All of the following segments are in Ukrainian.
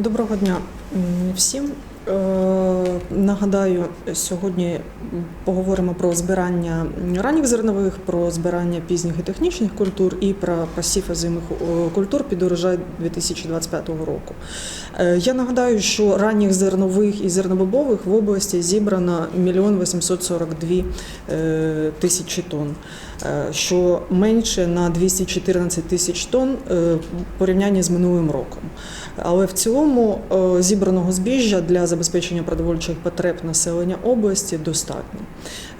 Доброго дня всім. Е, Нагадаю, сьогодні поговоримо про збирання ранніх зернових, про збирання пізніх і технічних культур і про пасів озимих е, культур під урожай 2025 року. Е, Я нагадаю, що ранніх зернових і зернобобових в області зібрано 1 842 е, тисячі тонн, що менше на 214 тисяч тонн е, в порівнянні з минулим роком. Але в цілому е, зібраного збіжжя для забезпечення продовольчих потреб населення області достатньо.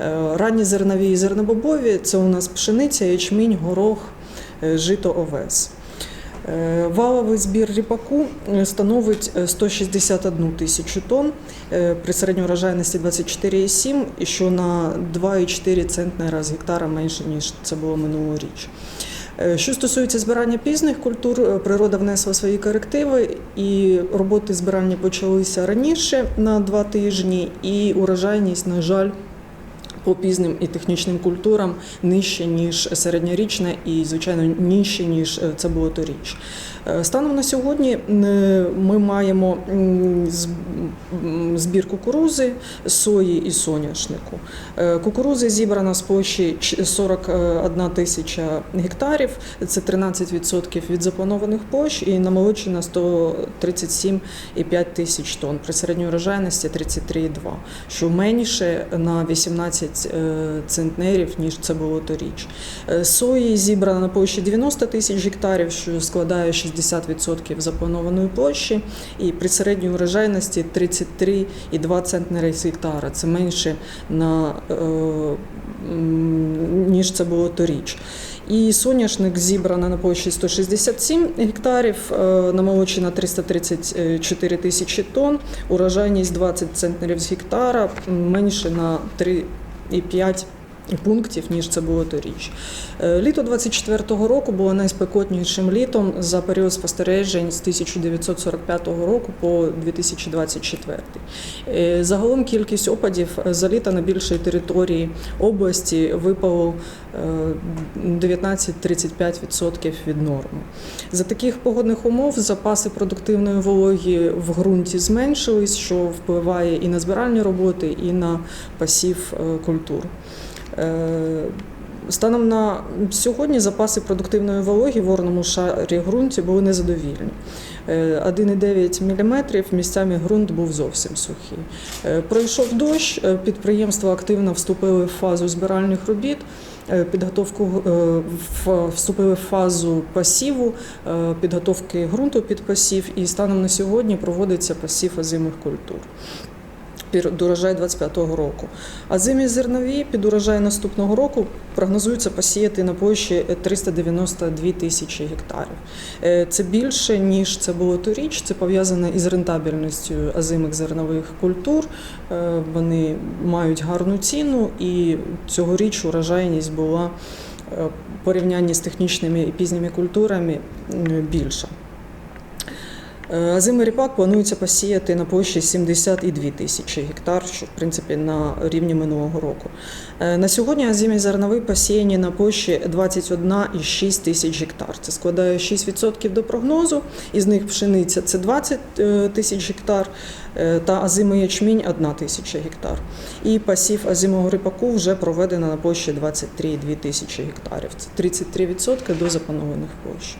Е, Ранні зернові і зернобобові це у нас пшениця, ячмінь, горох, е, жито, овес. Е, Валовий збір ріпаку е, становить е, 161 тисячу тонн е, при середній урожайності 24,7, і що на 2,4 центнера з гектара менше, ніж це було минулоріч. Е, Що стосується збирання пізних культур, е, природа внесла свої корективи, і роботи збирання почалися раніше на два тижні, і урожайність, на жаль, по пізним і технічним культурам нижче, ніж середньорічна, і, звичайно, нижче, ніж е, це було торіч. Е, Станом на сьогодні ми маємо збір кукурузи, сої і соняшнику. Е, Кукурузи зібрана з площі 41 тисяча гектарів, це 13% від запланованих площ, і намолочена 137,5 тисяч тонн при середній урожайності 33,2, що менше на 18 е, центнерів, ніж це було торіч. Е, Сої зібрано на площі 90 тисяч гектарів, що складає 60% запланованої площі, і при середній урожайності 33,2 центнери з гектара. Це менше на, е, ніж це було торіч. І соняшник зібрано на площі 167 гектарів, е, намолочена 334 тисячі тонн, урожайність 20 центнерів з гектара, менше на 3,5 пунктів, ніж це було торіч. Е, Літо 24-го року було найспекотнішим літом за період спостережень з 1945 року по 2024. Е, Загалом кількість опадів за літо на більшій території області випало е, 19-35% від норми. За таких погодних умов запаси продуктивної вологі в ґрунті зменшились, що впливає і на збиральні роботи, і на пасів е, культур. Е, Станом на сьогодні запаси продуктивної вологі в орному шарі ґрунті були незадовільні. Е, 1,9 мм місцями ґрунт був зовсім сухий. Е, Пройшов дощ, е, підприємства активно вступили в фазу збиральних робіт. е, Підготовку е, вступили в фазу пасіву, е, підготовки ґрунту під пасів, і станом на сьогодні проводиться пасів озимих культур під урожай 25-го року. А зимі зернові під урожай наступного року прогнозується посіяти на площі 392 тисячі гектарів. Е, Це більше, ніж це було торіч. Це пов'язано із рентабельністю озимих зернових культур. Е, Вони мають гарну ціну, і цьогоріч урожайність була е, порівнянні з технічними і пізніми культурами більша. Е, ріпак планується посіяти на площі 72 тисячі гектар, що в принципі на рівні минулого року. Е, На сьогодні озимі зернові посіяні на площі 21,6 тисяч гектар. Це складає 6% до прогнозу. Із них пшениця це 20 е, тисяч гектар, та озимий ячмінь 1 тисяча гектар. І пасів озимого ріпаку вже проведено на площі 23,2 тисячі гектарів. Це 33% до запланованих площ.